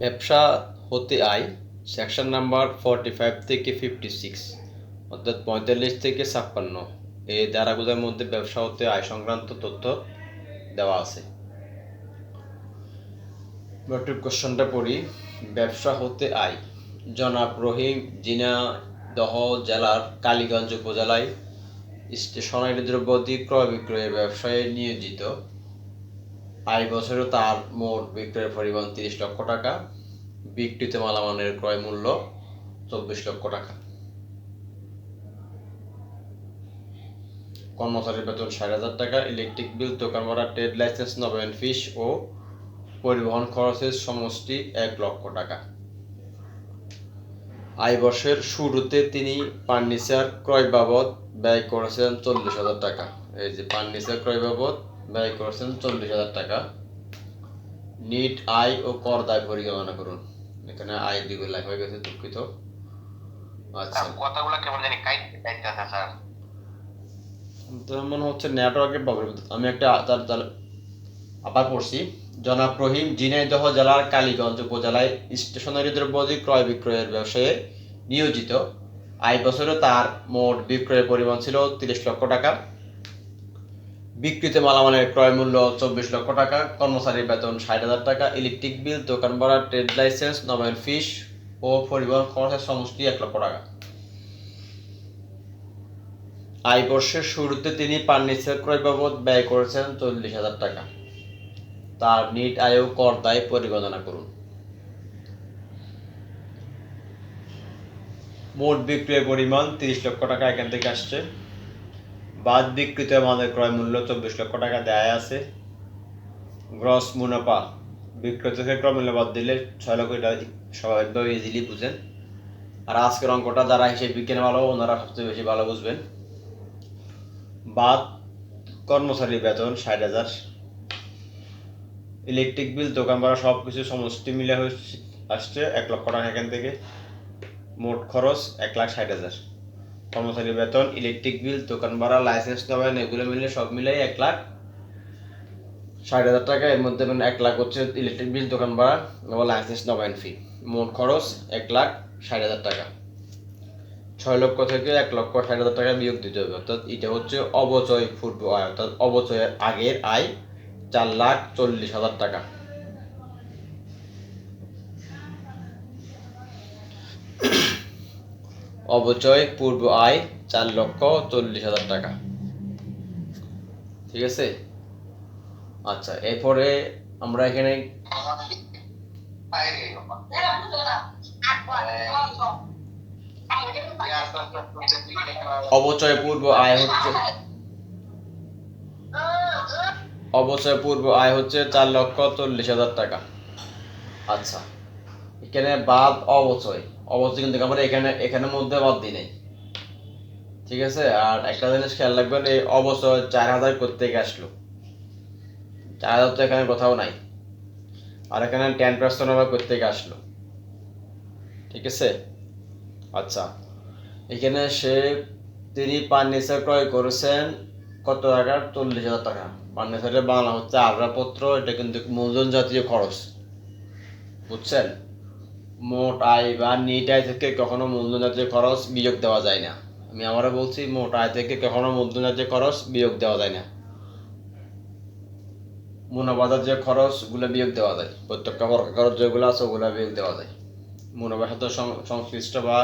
ব্যবসা হতে আয় সেকশন নাম্বার ফর্টি ফাইভ থেকে ফিফটি সিক্স অর্থাৎ পঁয়তাল্লিশ থেকে ছাপ্পান্ন। এই ধারাগুলোর মধ্যে ব্যবসা হতে আয় সংক্রান্ত তথ্য দেওয়া আছে। কোশ্চনটা পড়ি। ব্যবসা হতে আয়। জনাব রহিম জিনাদহ জেলার কালীগঞ্জ উপজেলায় স্টেশনারি দ্রব্যাদি ক্রয় বিক্রয়ের ব্যবসায় নিয়োজিত। আয় বছরে তার মোট বিক্রয়ের পরিমাণ তিরিশ লক্ষ টাকা। বিক্রিত মালামালের ক্রয় মূল্য চব্বিশ লক্ষ টাকা। কর্মচারীর বেতন ষাট হাজার টাকা, ইলেকট্রিক বিল, দোকান ভাড়া, ট্রেড লাইসেন্স, নবায়ন ফিস ও পরিবহন খরচের সমষ্টি এক লক্ষ টাকা। আয় বর্ষের শুরুতে তিনি ফার্নিচার ক্রয় বাবদ ব্যয় করেছেন চল্লিশ হাজার টাকা। এই যে ফার্নিচার ক্রয় বাবদ ব্যয় করেছেন চল্লিশ হাজার টাকা। নিট আয় ও কর দায় পরিগণনা করুন। এখানে আয় দিকে লেখা হয়ে গেছে দুঃখিত। আচ্ছা। কথাগুলো কেমন জানি কাইতে আছে স্যার। তো মনে হচ্ছে নেটওয়ার্কের প্রবলেম আমি একটা তার তার আবার পড়ছি। জনাব রহিম ঝিনাইদহ জেলার কালীগঞ্জ উপজেলায় স্টেশনারি দ্রব্যাদি ক্রয় বিক্রয়ের ব্যবসায়ে নিয়োজিত। আয় বছরে তার মোট বিক্রয়ের পরিমাণ ছিল তিরিশ লক্ষ টাকা। বিক্রিত মালামালের ক্রয় মূল্য চব্বিশ লক্ষ টাকা, কর্মচারীর বেতন ষাট হাজার টাকা, ইলেকট্রিক বিল, দোকান ভাড়া, ট্রেড লাইসেন্স নবায়ন ফিস ও পরিবহন খরচের সমষ্টি এক লক্ষ টাকা। আয় বর্ষের শুরুতে তিনি ফার্নিচার ক্রয় বাবদ ব্যয় করেছেন চল্লিশ হাজার টাকা। তার নিট আয় ও কর দায় পরিগণনা করুন। মোট বিক্রয়ের পরিমাণ তিরিশ লক্ষ টাকা এখান থেকে আসছে। বাদ বিক্রিত মালের ক্রয় মূল্য চব্বিশ লক্ষ টাকা দেয় আছে। গ্রস মুনাফা বিক্রয় থেকে ক্রয় মূল্য বাদ দিলে ছয় লক্ষ এটা স্বাভাবিকভাবে ইজিলি বুঝেন। আর আজকের অঙ্কটা যারা হিসেবে বিজ্ঞানে ভালো, ওনারা সবচেয়ে বেশি ভালো বুঝবেন। বাদ কর্মচারী বেতন ষাট হাজার। ইলেকট্রিক বিল, দোকান ভাড়া সব কিছু সমষ্টি মিলে হচ্ছে আসছে এক লক্ষ টাকা এখান থেকে। মোট খরচ এক লাখ ষাট হাজার। কর্মচারী বেতন ইলেকট্রিক বিল দোকান ভাড়া লাইসেন্স নবায়ন এগুলো মিলে সব মিলাই এক লাখ ষাট হাজার টাকা। এর মধ্যে মানে এক লাখ হচ্ছে ইলেকট্রিক বিল দোকান ভাড়া এবং লাইসেন্স নবায়ন ফি মোট খরচ এক লাখ ষাট হাজার টাকা। ছয় লক্ষ থেকে এক লক্ষ ষাট হাজার টাকা বিয়োগ দিতে হবে। অর্থাৎ এটা হচ্ছে অবচয় আয় অর্থাৎ অবচয়ের আগের আয় চার লাখ চল্লিশ হাজার টাকা। অবচয় পূর্ব আয় চার লক্ষ চল্লিশ হাজার টাকা। ঠিক আছে? আচ্ছা এরপরে আমরা এখানে অবচয় পূর্ব আয় হচ্ছে অবচয় পূর্ব আয় হচ্ছে চার লক্ষ চল্লিশ হাজার টাকা। আচ্ছা এখানে বাদ অবচয় অবচয় কিন্তু আমরা এখানে, এখানের মধ্যে বাদ দিই নাই। ঠিক আছে? আর একটা জিনিস খেয়াল রাখবেন, এই অবচয় চার হাজার করতে আসলো। চার হাজার তো এখানে কোথাও নাই। আর এখানে টেন পার্সেন্ট আবার করতে আসলো। ঠিক আছে? আচ্ছা। এখানে সে তিনি ফার্নিচার ক্রয় করেছেন কত টাকা? চল্লিশ হাজার টাকা। ফার্নিচারের বাংলা হচ্ছে আগ্রাপত্র এটা কিন্তু মূলধন জাতীয় খরচ। বুঝছেন? মোট আয় বা নিট আয় থেকে কখনো মূলধন জাতীয় খরচ বিয়োগ দেওয়া যায় না। আমি আবারও বলছি, মোট আয় থেকে কখনো মূলধন জাতীয় খরচ বিয়োগ দেওয়া যায় না। মুনাফাদার যে খরচগুলো বিয়োগ দেওয়া যায়। প্রত্যেকটা খরচ যেগুলো আছে, ওগুলো বিয়োগ দেওয়া যায়। মুনাফার সাথে সংশ্লিষ্ট বা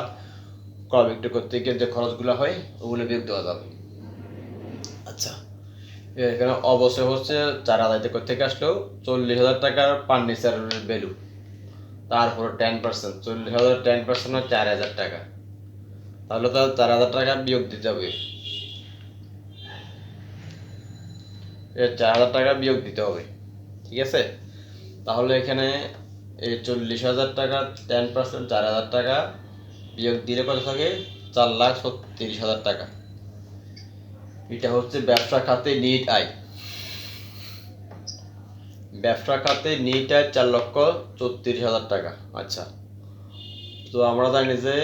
ক্রয় বিক্রয় করতে গিয়ে যে খরচগুলো হয়, ওগুলো বিয়োগ দেওয়া যাবে। আচ্ছা এখানে অবশ্যই হচ্ছে চার হাজার থেকে আসলেও চল্লিশ হাজার টাকার ফার্নিচারের ভ্যালু তারপর টেন পার্সেন্ট চল্লিশ হাজার টেন পার্সেন্ট হয় চার হাজার টাকা। তাহলে তো চার হাজার টাকা বিয়োগ দিতে হবে। চার হাজার টাকা বিয়োগ দিতে হবে, ঠিক আছে? তাহলে এখানে এই চল্লিশ হাজার টাকা টেন পার্সেন্ট চার হাজার টাকা বিয়োগ দিলে কত থাকে? চার লাখ ছত্রিশ হাজার টাকা। এটা হচ্ছে ব্যবসা খাতে নিট আয়। ব্যবসা খাতে নিট আয় চার লক্ষ চৌত্রিশ হাজার টাকা। আচ্ছা। তো আমরা জানি যে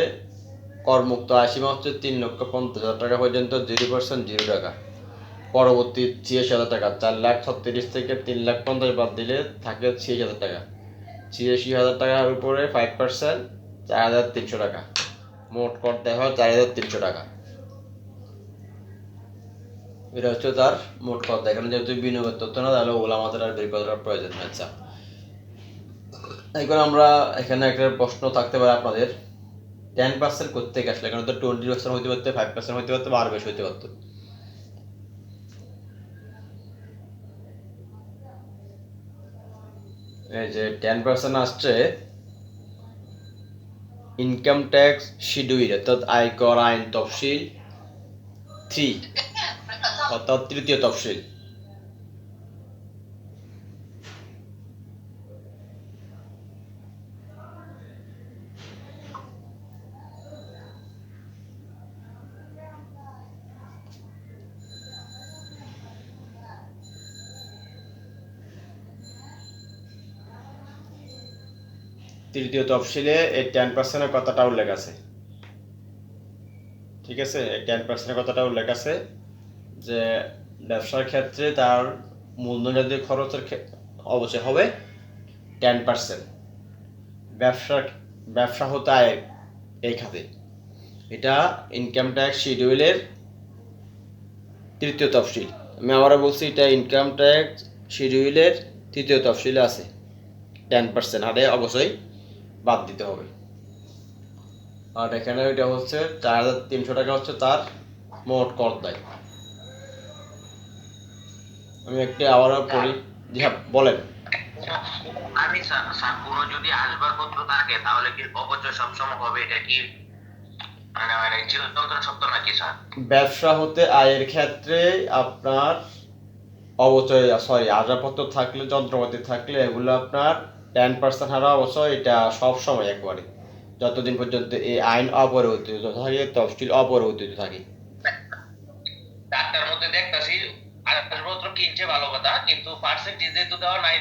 করমুক্ত সীমা হচ্ছে তিন লক্ষ পঞ্চাশ হাজার টাকা পর্যন্ত জিরো পার্সেন্ট জিরো টাকা। পরবর্তী ছিয়াশি হাজার টাকা চার লাখ ছত্রিশ থেকে তিন লাখ পঞ্চাশ বাদ দিলে থাকে ছিয়াশি হাজার টাকা। ছিয়াশি হাজার টাকার উপরে ফাইভ পার্সেন্ট চার হাজার তিনশো টাকা। মোট কর দেওয়া হয় চার হাজার তিনশো টাকা। এটা হচ্ছে তার মোট কর এখানে যেহেতু বিনিয়োগের তথ্য না, তাহলে ওগুলো আমাদের আর বের করার প্রয়োজন নেই। আচ্ছা। এখন আমরা এখানে একটা প্রশ্ন থাকতে পারে আপনাদের। টেন পার্সেন্ট করতে আসলে? এখানে তো টোয়েন্টি পার্সেন্ট হতে পারতে ফাইভ পার্সেন্ট হতে পারতো, বা আরও বেশি হতে পারতো। এই যে টেন পার্সেন্ট আসছে ইনকাম ট্যাক্স শিডিউল অর্থাৎ আয়কর, আইন, তফসিল থ্রি অর্থাৎ তৃতীয় তফসিল। তৃতীয় তফসিলে এই টেন পার্সেন্টের কথাটা উল্লেখ আছে। ঠিক আছে? টেন পার্সেন্টের কথাটা উল্লেখ আছে। যে ব্যবসার ক্ষেত্রে তার মূলধনজাত খরচের অবশ্যই হবে টেন পার্সেন্ট ব্যবসা ব্যবসা হতে আয় এই খাতে। এটা ইনকাম ট্যাক্স শিডিউলের তৃতীয় তফসিল। আমি আবারও বলছি, এটা ইনকাম ট্যাক্স শিডিউলের তৃতীয় তফসিলে আছে। টেন পার্সেন্ট হারে অবশ্যই বাদ দিতে হবে। আর এখানে এটা হচ্ছে, চার হাজার তিনশো টাকা হচ্ছে তার মোট কর দেয় আমি একটি আবারও পড়ি। জি হ্যাঁ বলেন। আমি স্যার কোনো যদি আসবাবপত্র থাকে তাহলে কি অপচয় সবসময় হবে? এটা কি মানে মানে ব্যবসা হতে আয়ের ক্ষেত্রে আপনার অবচয় সরি আসবাবপত্র থাকলে যন্ত্রপাতি থাকলে এগুলো আপনার টেন পার্সেন্ট হারা অবশ্যই এটা সব সময় একবারে। যতদিন পর্যন্ত এই আইন অপরিবর্তিত থাকে তফসিল অপরিবর্তিত থাকে। ডাক্তার আসবাবপত্র কিনছে ভালো কথা কিন্তু পার্সেন্টেজ যেহেতু দেওয়া নাই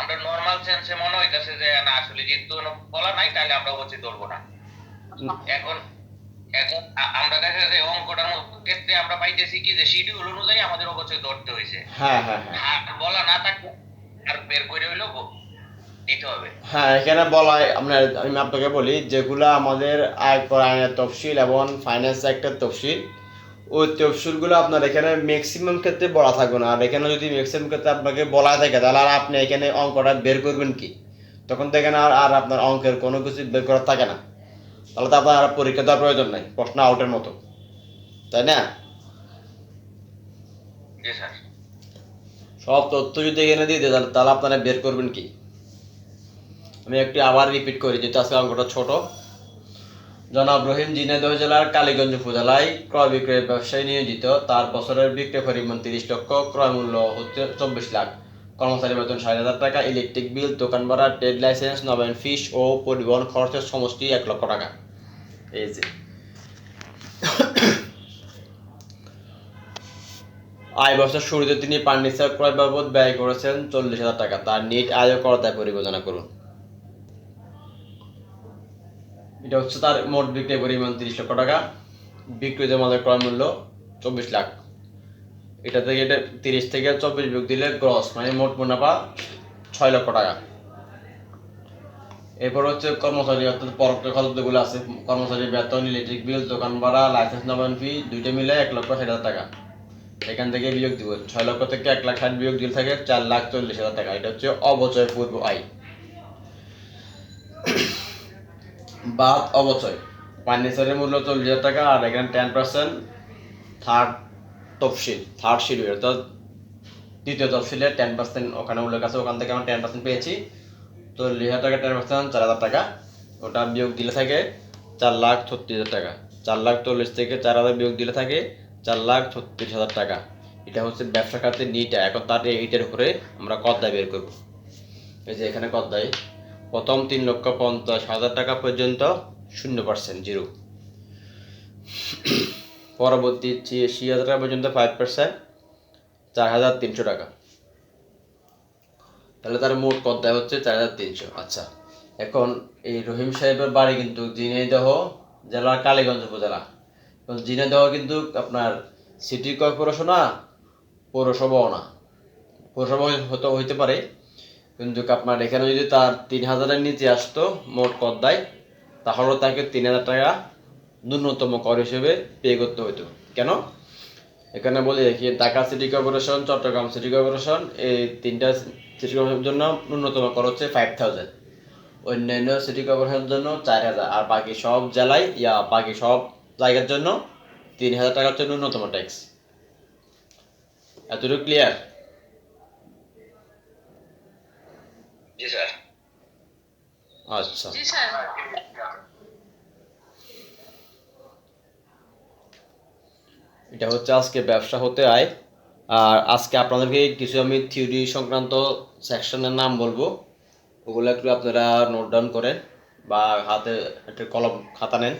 আমরা নর্মাল সেন্সে মনে হইতাছে যে না আসলে যেহেতু বলা নাই তাহলে আমরা হচ্ছে ধরবো না। এখন এখন আমরা দেখা যায় যে অঙ্কটার ক্ষেত্রে আমরা পাইতেছি কি যে শিডিউল অনুযায়ী আমাদের অবশ্যই ধরতে হয়েছে হ্যাঁ হ্যাঁ হ্যাঁ। আর বলা না থাকলে আর বের করে হবে। হ্যাঁ এখানে বলা আপনার আমি আপনাকে বলি যেগুলো আমাদের আয়কর আইনের তফসিল এবং ফাইন্যান্স অ্যাক্টের তফসিল ওই তফসিলগুলো আপনার এখানে ম্যাক্সিমাম ক্ষেত্রে বলা থাকবে না। আর এখানে যদি ম্যাক্সিমাম ক্ষেত্রে আপনাকে বলা থাকে তাহলে আর আপনি এখানে অঙ্কটা বের করবেন কি? তখন দেখেন আর আর আপনার অঙ্কের কোনো কিছু বের করার থাকে না। তাহলে তো আপনার আর পরীক্ষা দেওয়ার প্রয়োজন নাই প্রশ্ন আউটের মতো। তাই না? সব তথ্য যদি এখানে দিয়ে দেয় তাহলে আপনারা বের করবেন কি? আমি একটু আবার রিপিট করি যেহেতু আজকে অঙ্কটা ছোট। জনাব রহিম ঝিনাইদহ জেলার কালীগঞ্জ উপজেলায় ক্রয় বিক্রয় ব্যবসায় নিয়োজিত। তার বছরের বিক্রয় পরিমাণ তিরিশ লক্ষ, ক্রয় মূল্য হচ্ছে চব্বিশ লাখ। কর্মচারী বেতন ষাট হাজার টাকা, ইলেকট্রিক বিল, দোকান ভাড়া, ট্রেড লাইসেন্স, নবায়ন ফিস ও পরিবহন খরচের সমষ্টি এক লক্ষ টাকা। এই যে। আয় বছর শুরুতে তিনি ফার্নিচার ক্রয় বাবদ ব্যয় করেছেন চল্লিশ হাজার টাকা। তার নিট আয় করতায় পরিবেচনা করুন। এটা হচ্ছে তার মোট বিক্রয় পরিমাণ তিরিশ লক্ষ টাকা। বিক্রিত মালের ক্রয় মূল্য, চব্বিশ লাখ। এটা থেকে এটা তিরিশ থেকে চব্বিশ বিয়োগ দিলে গ্রস মানে মোট মুনাফা ছয় লক্ষ টাকা। এরপর হচ্ছে কর্মচারী, অর্থাৎ পরোক্ষ খরচ যেগুলো আছে। কর্মচারী বেতন ইলেকট্রিক বিল দোকান ভাড়া লাইসেন্স নবায়ন ফি দুইটা মিলে এক লক্ষ ষাট হাজার টাকা। এখান থেকে বিয়োগ দিব। ছয় লক্ষ থেকে এক লাখ ষাট বিয়োগ দিলে থাকে চার লাখ চল্লিশ হাজার টাকা। এটা হচ্ছে অবচয় পূর্ব আয়। বাদ অবচয়। ফার্নিচারের মূল্য চল্লিশ হাজার টাকা আর এখানে টেন পার্সেন্ট থার্ড তফসিল থার্ড শিডিউল অর্থাৎ দ্বিতীয় তফসিলে টেন পার্সেন্ট ওখানে উল্লেখ আছে, ওখান থেকে আমরা টেন পার্সেন্ট পেয়েছি। চল্লিশ হাজার টাকা টেন পার্সেন্ট চার হাজার টাকা। ওটা বিয়োগ দিলে থাকে চার লাখ ছত্রিশ হাজার টাকা। চার লাখ চল্লিশ থেকে চার হাজার বিয়োগ দিলে থাকে চার লাখ ছত্রিশ হাজার টাকা। এটা হচ্ছে ব্যবসা খাতের নিটা এখন তার এইটার উপরে আমরা কদ্দায় বের করব। এই যে এখানে কদ্দায় প্রথম তিন লক্ষ পঞ্চাশ হাজার টাকা পর্যন্ত শূন্য পার্সেন্ট জিরো পরবর্তী ছিয়াশি হাজার টাকা পর্যন্ত ফাইভ পার্সেন্ট চার হাজার তিনশো টাকা। তাহলে তার মোট কদ্দায় হচ্ছে চার হাজার তিনশো। আচ্ছা এখন এই রহিম সাহেবের বাড়ি কিন্তু ঝিনাইদহ জেলার কালীগঞ্জ উপজেলা। এবং ঝিনাইদহ কিন্তু আপনার সিটি কর্পোরেশন না, পৌরসভাও না। পৌরসভা হতে হইতে পারে কিন্তু আপনার এখানে যদি তার তিন হাজারের নিচে আসতো, মোট কর দেয় তাহলেও তাকে তিন হাজার টাকা ন্যূনতম কর হিসেবে পে করতে হতো কেন? এখানে বলি কি, Dhaka city corporation, Chattogram city corporation, এই তিনটা সিটি কর্পোরেশনের জন্য ন্যূনতম কর হচ্ছে ফাইভ থাউজেন্ড অন্যান্য সিটি কর্পোরেশনের জন্য চার হাজার। আর বাকি সব জেলায়, ইয়া, বাকি সব জায়গার জন্য তিন হাজার টাকা হচ্ছে ন্যূনতম ট্যাক্স এতটুকু ক্লিয়ার জি স্যার আচ্ছা জি স্যার এটা হচ্ছে আজকে ব্যবসা হতে আয়। আর আজকে আপনাদেরকে কিছু আমি থিওরি সংক্রান্ত সেকশনের নাম বলব। ওগুলো একটু আপনারা নোট ডাউন করেন বা হাতে একটা কলম খাতা নেন।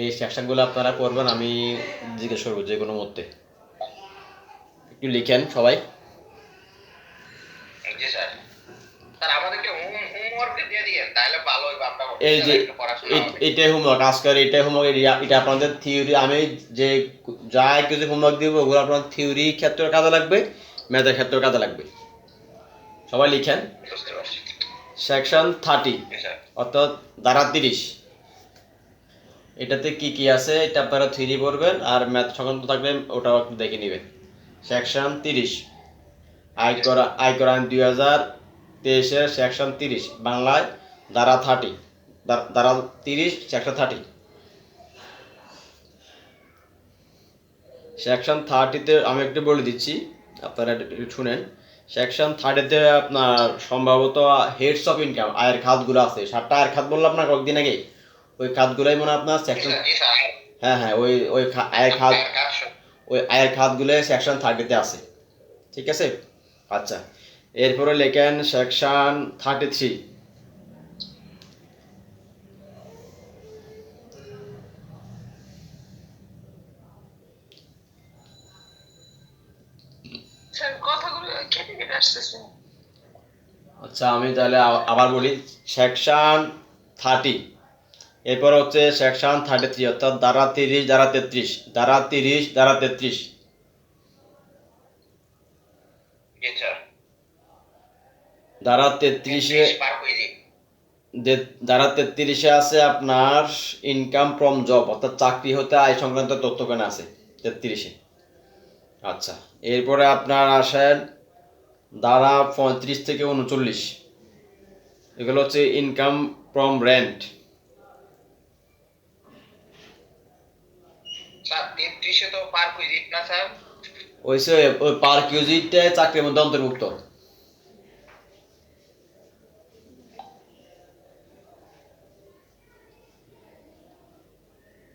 এই সেকশনগুলো আপনারা করবেন আমি জিজ্ঞেস করব যে কোনো মধ্যে একটু লিখেন সবাই জি স্যার স্যার আমাদেরকে হোম হোমওয়ার্ক দিয়ে দিয়েন তাহলে ভালো হবে আমরা এই যে। এটাই হোমওয়ার্ক আজকের এটাই হোমওয়ার্ক এটা আপনাদের থিওরি আমি যে যা কিছু হোমওয়ার্ক দিব ওগুলো আপনার থিওরি ক্ষেত্রে কাজে লাগবে ম্যাথের ক্ষেত্রেও কাজে লাগবে। সবাই লিখেন। সেকশন থার্টি অর্থাৎ ধারা তিরিশ। এটাতে কি কি আছে এটা আপনারা থ্রি পড়বেন আর ম্যাথ সংক্রান্ত থাকলে ওটাও একটু দেখে নেবেন। সেকশন তিরিশ। আয়কর আয়কর আইন দুই হাজার তেইশের সেকশন তিরিশ বাংলায় ধারা থার্টি ধারা তিরিশ সেকশন থার্টি সেকশন থার্টিতে আমি একটু বলে দিচ্ছি আপনারা শুনেন। সেকশন থার্টিতে আপনার সম্ভবত হেডস অফ ইনকাম আয়ের খাতগুলো আছে। সাতটা আয়ের খাত বললাম আপনার কয়েকদিন আগে? ওই খাতগুলোই মনে আপনার সেকশন হ্যাঁ হ্যাঁ ওই ওই আয়ের খাত। ওই আয়ের খাতগুলো সেকশন থার্টিতে আছে। ঠিক আছে? আচ্ছা। এরপরে লেখেন সেকশন থার্টি থ্রি। আচ্ছা আমি তাহলে আবার বলি সেকশন থার্টি। এরপর হচ্ছে সেকশন থার্টি থ্রি অর্থাৎ দ্বারা তিরিশ দ্বারা তেত্রিশ দ্বারা তিরিশ দ্বারা তেত্রিশ জি স্যার দ্বারা তেত্রিশে দ্বারা তেত্রিশে আছে আপনার ইনকাম ফ্রম জব অর্থাৎ চাকরি হতে আয় সংক্রান্ত তথ্য কেন আছে তেত্রিশে। আচ্ছা এরপরে আপনার আসেন দ্বারা পঁয়ত্রিশ থেকে উনচল্লিশ। এগুলো হচ্ছে ইনকাম ফ্রম রেন্ট ওই পার কিউজিটে চাকরির মধ্যে অন্তর্ভুক্ত।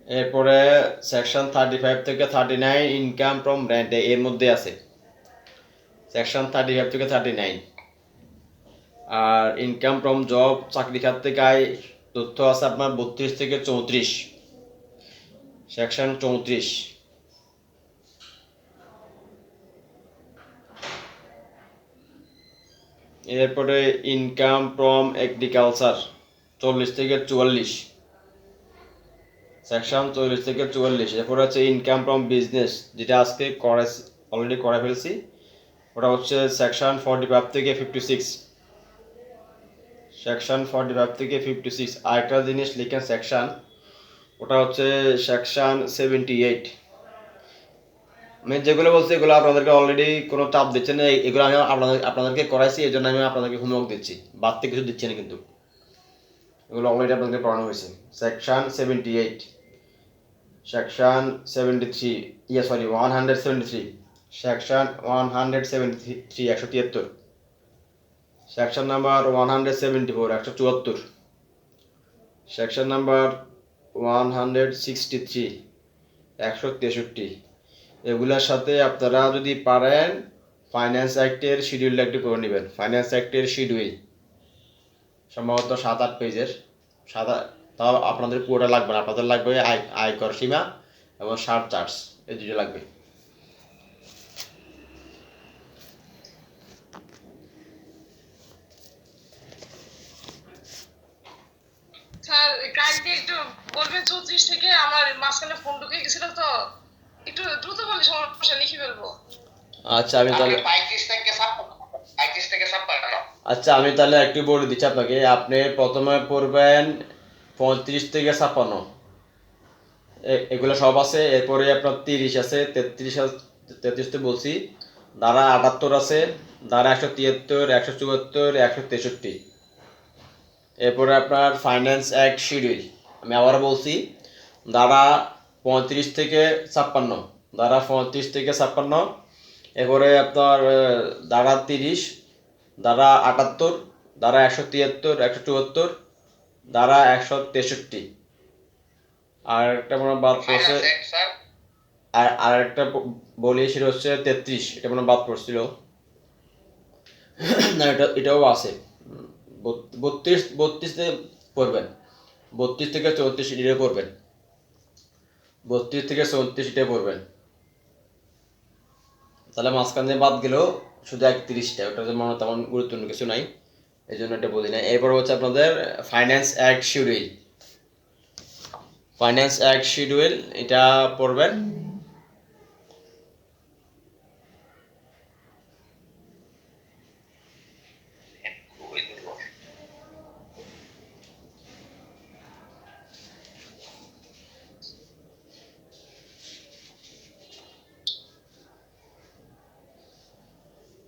এরপরে সেকশন থার্টি ফাইভ থেকে thirty nine income from rent এর মধ্যে আছে। সেকশন থার্টি ফাইভ থেকে থার্টি নাইন আর ইনকাম ফ্রম জব চাকরি খাত থেকে আয়, তথ্য আছে আপনার বত্রিশ থেকে চৌত্রিশ। সেকশন চৌত্রিশ। এরপরে ইনকাম ফ্রম এগ্রিকালচার চল্লিশ থেকে চুয়াল্লিশ। সেকশন চল্লিশ থেকে চুয়াল্লিশ। এরপর হচ্ছে ইনকাম ফ্রম বিজনেস যেটা আজকে করে অলরেডি করে ফেলছি। ওটা হচ্ছে সেকশন ফর্টি ফাইভ থেকে fifty six section forty five থেকে ফিফটি সিক্স আরেকটা জিনিস লিখেন সেকশন ওটা হচ্ছে সেকশন সেভেন্টি এইট আমি যেগুলো বলছি, এগুলো আপনাদেরকে অলরেডি কোনো চাপ দিচ্ছে না। এগুলো আমি আপনাদের আপনাদেরকে করাইছি এই জন্য আমি আপনাদেরকে হোমওয়ার্ক দিচ্ছি। থেকে কিছু দিচ্ছি না কিন্তু। এগুলো অলরেডি আপনাদেরকে পড়ানো হয়েছে section seventy eight section seventy three ইয়ে sorry one hundred seventy three section one hundred seventy three একশো তিয়াত্তর section number one hundred seventy four একশো চুয়াত্তর section number one hundred sixty three একশো তেষট্টি এগুলোর সাথে আপনারা যদি পারেন ফাইন্যান্স অ্যাক্টের শিডিউলটা একটু করে নেবেন। ফাইন্যান্স অ্যাক্টের শিডিউল সম্ভবত সাত আট পেজের সাত আট- তাও আপনাদের পুরোটা লাগবে না। আপনাদের লাগবে আয় আয়কর সীমা এবং শার্ট চার্জ। এই দুটো লাগবে। স্যার কালকে একটু বলবেন চৌত্রিশ থেকে আমার মাঝখানে ফোন ঢুকে গেছিল তো। একটু দ্রুত বলে সমস্যা লিখে ফেলব। আচ্ছা আমি তাহলে পঁয়ত্রিশ থেকে ছাপ্পান্ন পঁয়ত্রিশ থেকে ছাপ্পান্ন। আচ্ছা আমি তাহলে একটু বলে দিচ্ছি আপনাকে। আপনি প্রথমে পড়বেন পঁয়ত্রিশ থেকে ছাপ্পান্ন। এগুলো সব আছে, এরপরে আপনার তিরিশ আছে, তেত্রিশ তেত্রিশ তো বলছি। ধারা আটাত্তর আছে, ধারা একশো তিয়াত্তর, একশো চুয়াত্তর, একশো তেষট্টি। এরপরে আপনার ফাইন্যান্স অ্যাক্ট শিডিউল। আমি আবার বলছি, ধারা পঁয়ত্রিশ থেকে ছাপ্পান্ন। ধারা পঁয়ত্রিশ থেকে ছাপ্পান্ন। এরপরে আপনার ধারা তিরিশ ধারা আটাত্তর ধারা একশো তিয়াত্তর একশো চুয়াত্তর ধারা একশো তেষট্টি। আর একটা মনে বাদ পড়ছে আর আর একটা বলি সেটা হচ্ছে তেত্রিশ এটা মনে বাদ পড়ছিল। না এটা এটাও আছে। বত্রিশ বত্রিশে পড়বেন। বত্রিশ থেকে চৌত্রিশ এটা পড়বেন। বত্রিশ থেকে চৌত্রিশ এটা পড়বেন। তাহলে মাঝখান দিয়ে বাদ গেলেও শুধু একত্রিশটা ওটা মনে তেমন গুরুত্বপূর্ণ কিছু নাই এই জন্য এটা বলি না এরপর হচ্ছে আপনাদের finance act schedule finance act schedule এটা পড়বেন।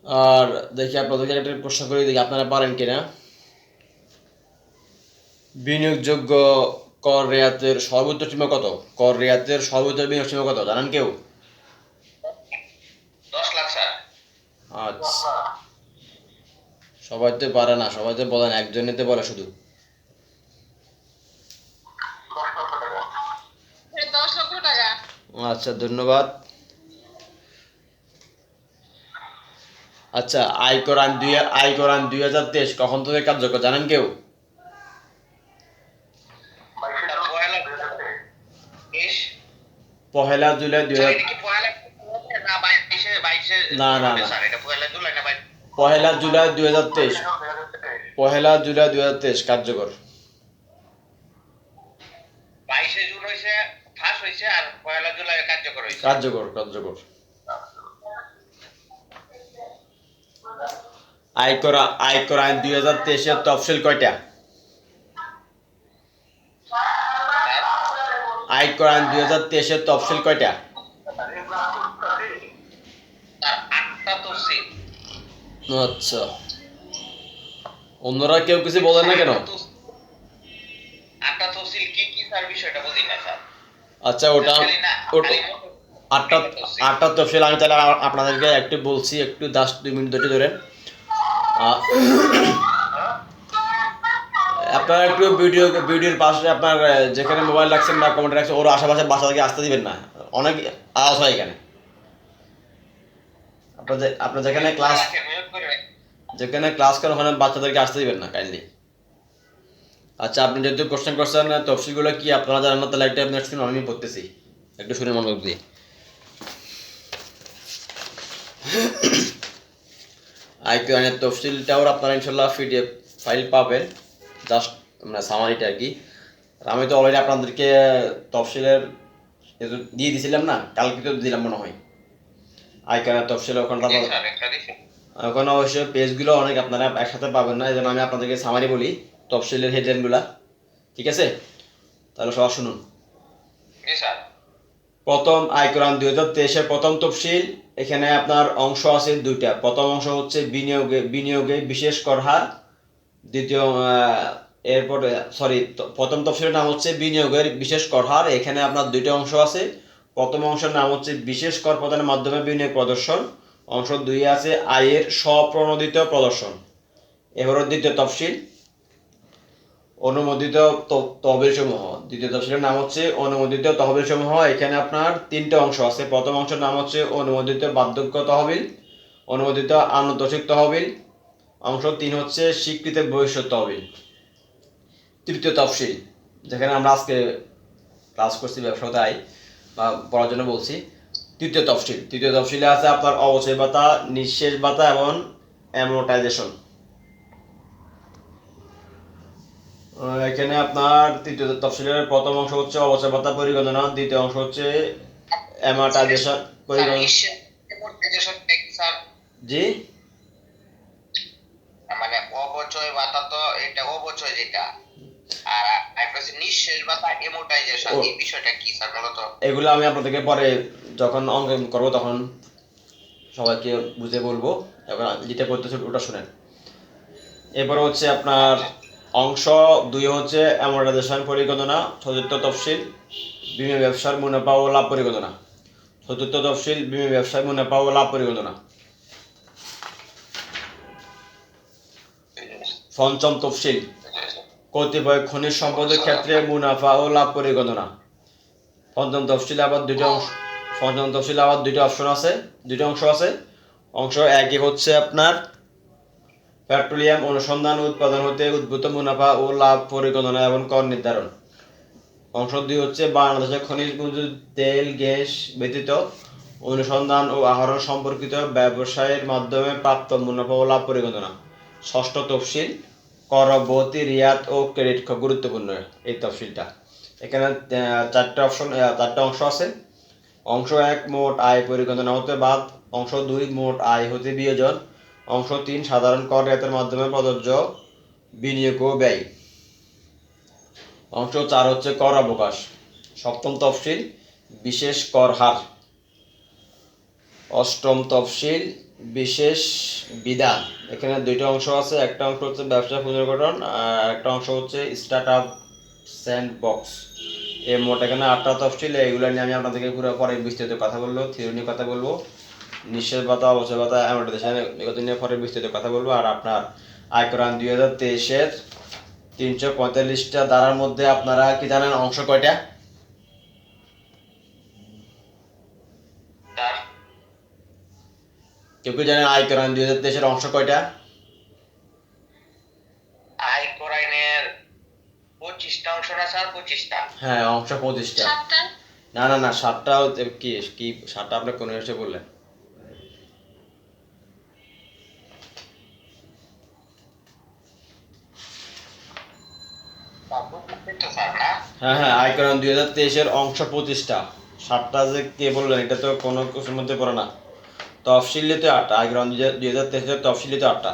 আর দেখি আপনাদেরকে একটা প্রশ্ন করে দেখি আপনারা পারেন কিনা। বিনিয়োগযোগ্য কর রেয়াতের সর্বোচ্চ সীমা কত? কর রেয়াতের সর্বোচ্চ বিনিয়োগ সীমা কত? জানেন কেউ? দশ লাখ স্যার। আচ্ছা। সবাই তো পারে না সবাই তো বলে না একজনেতে বলে শুধু। আচ্ছা ধন্যবাদ। আচ্ছা আয়কর আইন দুই আয়কর আইন দুই হাজার তেইশ কখন থেকে কার্যকর জানেন কেউ? পহেলা জুলাই দুই না না, না, পহেলা জুলাই দুই হাজার তেইশ। পহেলা জুলাই দুই হাজার তেইশ কার্যকর। কার্যকর কার্যকর কার্যকর আয়কর আয়কর আইন দুই হাজার তেইশের তফসিল কয়টা? আয়কর আইন দুই হাজার তেইশের তফসিল কয়টা? আচ্ছা। অন্যরা কেউ কিছু বলেন না কেন? আচ্ছা ওটা ওটা আটটা। আটটা তফসিল আমি তাহলে আপনাদেরকে একটু বলছি, একটু দশ দুই মিনিট ধরে ধরেন আপনারা একটু ভিডিও, ভিডিওর পাশে আপনার যেখানে মোবাইল রাখছেন বা কমেন্ট রাখছেন, ওর আশেপাশে বাসা থেকে আসতে দিবেন না অনেক আওয়াজ হয় এখানে আপনার যে- আপনার যেখানে ক্লাস। যেখানে ক্লাস করেন, ওখানে বাচ্চাদেরকে আসতে দিবেন না কাইন্ডলি আচ্ছা আপনি যেহেতু কোশ্চেন করছেন, তফসিলগুলো কি আপনারা জানেন না, তাহলে একটা আপনি শুনুন আমি পড়তেছি একটু শুনে মনোযোগ দিয়ে আইকিউ আইনের তফসিলটাও আপনারা ইনশাল্লাহ পিডিএফ ফাইল পাবেন। জাস্ট মানে সামারিটা আর কি? আমি তো অলরেডি আপনাদেরকে তফসিলের দিয়ে দিয়েছিলাম না কালকে তো দিলাম মনে হয়। আইকানের তফসিল ওখানটা। এখন অবশ্য পেজগুলো অনেক আপনারা একসাথে পাবেন না এই জন্য আমি আপনাদেরকে সামারি বলি তফসিলের হেডলাইনগুলা ঠিক আছে? তাহলে সবাই শুনুন। জি স্যার। প্রথম আয়করান দুই হাজার তেইশের প্রথম তফসিল, এখানে আপনার অংশ আছে দুইটা। প্রথম অংশ হচ্ছে বিনিয়োগে বিনিয়োগে বিশেষ কর হার। দ্বিতীয় এরপরে সরি প্রথম তফসিলের নাম হচ্ছে বিনিয়োগের বিশেষ কর হার। এখানে আপনার দুইটা অংশ আছে। প্রথম অংশের নাম হচ্ছে বিশেষ কর প্রদানের মাধ্যমে বিনিয়োগ প্রদর্শন। অংশ দুই আছে আয়ের স্বপ্রণোদিত প্রদর্শন। এবারে দ্বিতীয় তফসিল। অনুমোদিত তহবিল সমূহ দ্বিতীয় তফসিলের নাম হচ্ছে অনুমোদিত তহবিল সমূহ এখানে আপনার তিনটে অংশ আছে। প্রথম অংশের নাম হচ্ছে অনুমোদিত বার্ধক্য তহবিল, অনুমোদিত আনন্দশিক তহবিল। অংশ তিন হচ্ছে স্বীকৃত ভবিষ্যৎ তহবিল। তৃতীয় তফসিল, যেখানে আমরা আজকে ক্লাস করছি ব্যবসায় বা পড়ার জন্য বলছি। তৃতীয় তফসিল, তৃতীয় তফসিলে আছে আপনার অবচয় ভাতা নিঃশেষ ভাতা এবং অ্যামোটাইজেশন এখানে আপনার তৃতীয় তফসিলের প্রথম অংশ হচ্ছে অবচয় ভাতা পরিগণনা দ্বিতীয় অংশ হচ্ছে অ্যামাটাইজেশন স্যার, পরিগণনা জি? মানে অবচয় ভাতা তো এটা অবচয় যেটা আর নিঃশেষ ভাতা এমোটাইজেশন এই বিষয়টা কি স্যার মূলত এগুলো আমি আপনাদেরকে পরে যখন অঙ্ক করব তখন সবাইকে বুঝে বলব এখন যেটা করতেছে ওটা শুনেন। এরপর হচ্ছে আপনার অংশ দুই হচ্ছে অ্যামোটাইজেশন পরিকল্পনা চতুর্থ তফসিল বিমা ব্যবসার মুনাফা ও লাভ পরিকল্পনা চতুর্থ তফসিল বিমা ব্যবসার মুনাফা ও লাভ পরিকল্পনা পঞ্চম তফসিল কতিপয় খনিজ সম্পদের ক্ষেত্রে মুনাফা ও লাভ পরিকল্পনা পঞ্চম তফসিলে আবার দুটো অংশ, পঞ্চম তফসিলে আবার দুটো অপশন আছে দুটো অংশ আছে। অংশ একই হচ্ছে আপনার পেট্রোলিয়াম অনুসন্ধান উৎপাদন হতে উদ্ভূত মুনাফা ও লাভ পরিকল্পনা এবং কর নির্ধারণ। অংশ দুই হচ্ছে বাংলাদেশের খনিজ, মজুদ, তেল, গ্যাস ব্যতীত অনুসন্ধান ও আহরণ সম্পর্কিত ব্যবসায়ের মাধ্যমে প্রাপ্ত মুনাফা ও লাভ পরিকল্পনা। ষষ্ঠ তফসিল, করবর্তী রিয়াদ ও ক্রেডিট খুব গুরুত্বপূর্ণ এই তফসিলটা। এখানে চারটে অপশন চারটে অংশ আছে। অংশ এক, মোট আয় পরিকল্পনা হতে বাদ। অংশ দুই, মোট আয় হতে বিয়োজন। অংশ তিন, সাধারণ কর রেয়াতের মাধ্যমে প্রযোজ্য বিনিয়োগ ও ব্যয়। অংশ চার হচ্ছে কর অবকাশ। সপ্তম তফসিল, বিশেষ কর হার। অষ্টম তফসিল, বিশেষ বিধান। এখানে দুইটা অংশ আছে, একটা অংশ হচ্ছে ব্যবসা পুনর্গঠন, আর একটা অংশ হচ্ছে স্টার্ট আপ স্যান্ড বক্স এর মোট এখানে আটটা তফসিল, এগুলো নিয়ে আমি আপনাদেরকে পুরো পরে বিস্তারিত কথা বলব থিওরি নিয়ে কথা বলব। নিঃশ্বাস ভাতা অবসর ভাতা এগুলো নিয়ে পরে বিস্তারিত কথা বলব। আর আপনার আয়কর আইন দুই হাজার তেইশের তিনশো পঁয়তাল্লিশটা ধারার মধ্যে আপনারা কি জানেন অংশ কয়টা? স্যার কেউ কি জানেন আয়কর আইন দুই হাজার তেইশের অংশ কয়টা? আয়কর আইনের পঁচিশটা অংশ না স্যার পঁচিশটা? হ্যাঁ অংশ পঁচিশটা। না না না সাতটা কি কি সাতটা আপনি কোন এসে বললেন তো স্যার না হ্যাঁ হ্যাঁ আয়কর দুই হাজার তেইশের অংশ পঁচিশটা সাতটা যে কে বললেন, এটা তো কোনো কিছুর মধ্যে পড়ে না। তফসিলিতে আটটা, আয়কর দুই হাজার তেইশের তফসিলিতে আটটা।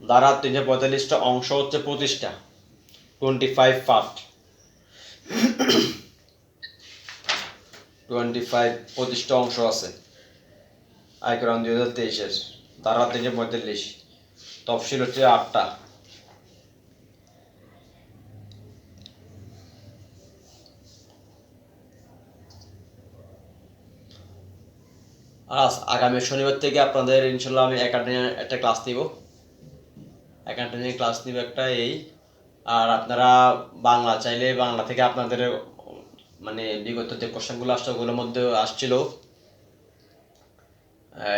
দ্বারা তিনশো পঁয়তাল্লিশটা অংশ হচ্ছে পঁচিশটা twenty five part. Twenty five পঁচিশটা অংশ আছে। আয়কর দুই হাজার তেইশের। দ্বারা তিনশো পঁয়তাল্লিশ। তফসিল হচ্ছে আটটা। আজ আগামী শনিবার থেকে আপনাদের ইনশাল্লাহ আমি অ্যাকাউন্টিং একটা ক্লাস দিব অ্যাকাউন্টিং ক্লাস নিব একটা এই। আর আপনারা বাংলা চাইলে বাংলা থেকে আপনাদের মানে বিগত যে কোশ্চেনগুলো আসছে, ওগুলোর মধ্যে আসছিল।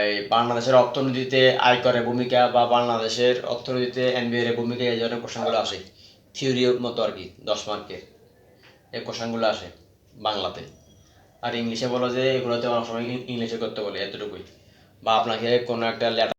এই বাংলাদেশের অর্থনীতিতে আয়করের ভূমিকা বা বাংলাদেশের অর্থনীতিতে এনবিআর এর ভূমিকা এই ধরনের কোশ্চেনগুলো আসে। থিওরির মতো আর কি, দশ মার্কের এই কোশ্চেনগুলো আসে বাংলাতে। আর ইংলিশে বলো যে এগুলোতে অনেক সময় ইংলিশে করতে বলে, এতটুকুই। বা আপনাকে কোনো একটা লেটার